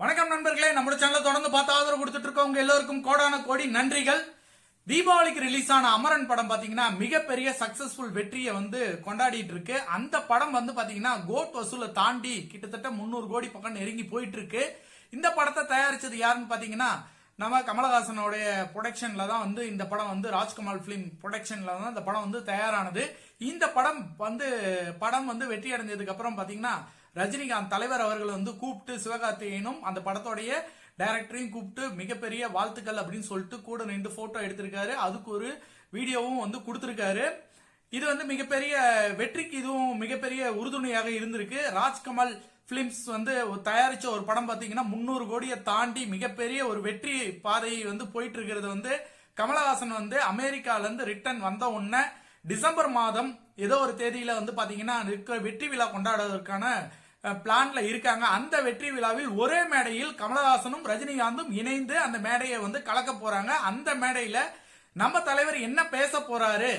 வணக்கம் நண்பர்களே நம்ம சேனலை தொடர்ந்து பார்த்து ஆதரவு கொடுத்துட்டு இருக்கவங்க எல்லோருக்கும் கோடான கோடி நன்றிகள். தீபாவளிக்கு ரிலீஸ் ஆன அமரன் படம் பாத்தீங்கன்னா மிகப்பெரிய சக்சஸ்ஃபுல் வெற்றியை வந்து கொண்டாடிட்டு இருக்கு. அந்த படம் வந்து பாத்தீங்கன்னா கோட் வசூலை தாண்டி கிட்டத்தட்ட முன்னூறு கோடி பக்கம் நெருங்கி போயிட்டு இருக்கு. இந்த படத்தை தயாரிச்சது யாருன்னு பாத்தீங்கன்னா நம்ம கமலஹாசனுடைய ப்ரொடக்ஷன்ல தான் வந்து இந்த படம் வந்து ராஜ்கமல் பிலிம் ப்ரொடக்ஷன்ல தான் இந்த படம் வந்து தயாரானது. இந்த படம் வந்து படம் வந்து வெற்றி அடைஞ்சதுக்கு அப்புறம் பாத்தீங்கன்னா ரஜினிகாந்த் தலைவர் அவர்களை வந்து கூப்பிட்டு சிவகார்த்திகேயனும் அந்த படத்தோடைய டைரக்டரையும் கூப்பிட்டு மிகப்பெரிய வாழ்த்துக்கள் அப்படின்னு சொல்லிட்டு கூட நின்று போட்டோ எடுத்திருக்காரு. அதுக்கு ஒரு வீடியோவும் வந்து கொடுத்திருக்காரு. இது வந்து மிகப்பெரிய வெற்றிக்கு இதுவும் மிகப்பெரிய உறுதுணையாக இருந்திருக்கு. ராஜ்கமல் பிலிம்ஸ் வந்து தயாரிச்ச ஒரு படம் பாத்தீங்கன்னா முந்நூறு கோடியை தாண்டி மிகப்பெரிய ஒரு வெற்றி பாதையை வந்து போயிட்டு இருக்கிறது வந்து கமலஹாசன் வந்து அமெரிக்கால இருந்து ரிட்டர்ன் வந்த உடனே டிசம்பர் மாதம் ஏதோ ஒரு தேதியில வந்து பாத்தீங்கன்னா வெற்றி விழா கொண்டாடுவதற்கான பிளான்ல இருக்காங்க. அந்த வெற்றி விழாவில் ஒரே மேடையில் கமலஹாசனும் ரஜினிகாந்தும் இணைந்து அந்த மேடையை வந்து கலக்க போறாங்க. அந்த மேடையில நம்ம தலைவர் என்ன பேச போறாரு?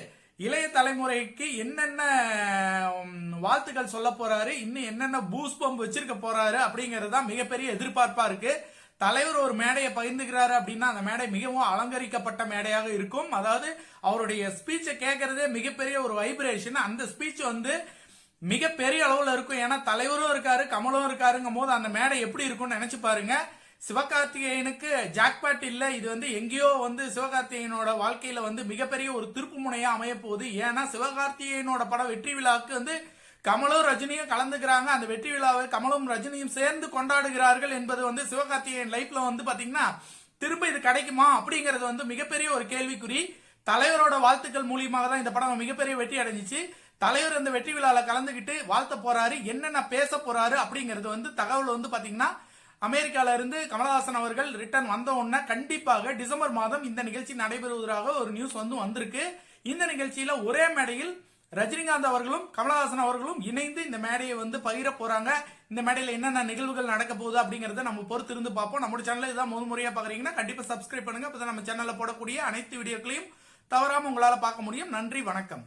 இளைய தலைமுறைக்கு என்னென்ன வாழ்த்துக்கள் சொல்ல போறாரு இன்னும் என்னென்ன பூஸ் பம்ப் வச்சிருக்க போறாரு அப்படிங்கிறது தான் மிகப்பெரிய எதிர்பார்ப்பா இருக்கு. தலைவர் ஒரு மேடையை பகிர்ந்துக்கிறாரு அப்படின்னா அந்த மேடை மிகவும் அலங்கரிக்கப்பட்ட மேடையாக இருக்கும். அதாவது அவருடைய ஸ்பீச்சை கேட்கறதே மிகப்பெரிய ஒரு வைப்ரேஷன் அந்த ஸ்பீச் வந்து மிகப்பெரிய அளவுல இருக்கும். ஏன்னா தலைவரும் இருக்காரு கமலும் இருக்காருங்கும் போது அந்த மேடை எப்படி இருக்கும்னு நினைச்சு பாருங்க. சிவகார்த்திகேயனுக்கு ஜாக்பாட் இல்லை. இது வந்து எங்கேயோ வந்து சிவகார்த்திகேயனோட வாழ்க்கையில வந்து மிகப்பெரிய ஒரு திருப்பு முனையா அமைய போகுது. ஏன்னா சிவகார்த்திகேயனோட படம் வெற்றி விழாவுக்கு வந்து கமலும் ரஜினியும் கலந்துக்கிறாங்க. அந்த வெற்றி விழாவை கமலும் ரஜினியும் சேர்ந்து கொண்டாடுகிறார்கள் என்பது வந்து சிவகார்த்திகேயன் லைஃப்ல வந்து பாத்தீங்கன்னா திரும்ப இது கிடைக்குமா அப்படிங்கிறது வந்து மிகப்பெரிய ஒரு கேள்விக்குறி. தலைவரோட வாழ்த்துக்கள் மூலியமாக தான் இந்த படம் மிகப்பெரிய வெற்றி அடைஞ்சிச்சு. தலைவர் இந்த வெற்றி விழாவில் கலந்துகிட்டு வாழ்த்த போறாரு. என்னென்ன பேச போறாரு அப்படிங்கிறது வந்து தகவல் வந்து பாத்தீங்கன்னா அமெரிக்கால இருந்து கமலஹாசன் அவர்கள் ரிட்டர்ன் வந்த உடனே கண்டிப்பாக டிசம்பர் மாதம் இந்த நிகழ்ச்சி நடைபெறுவதாக ஒரு நியூஸ் வந்து வந்திருக்கு. இந்த நிகழ்ச்சியில ஒரே மேடையில் ரஜினிகாந்த் அவர்களும் கமலஹாசன் அவர்களும் இணைந்து இந்த மேடையை வந்து பகிர போறாங்க. இந்த மேடையில என்னென்ன நிகழ்வுகள் நடக்க போகுது அப்படிங்கறத நம்ம பொறுத்து இருந்து பார்ப்போம். நம்ம சேனல் இதான் முதல் முறையா பாக்குறீங்கன்னா கண்டிப்பா சப்ஸ்கிரைப் பண்ணுங்க. அப்பதான் நம்ம சேனல்ல போடக்கூடிய அனைத்து வீடியோக்களையும் தவறாம உங்களால பார்க்க முடியும். நன்றி வணக்கம்.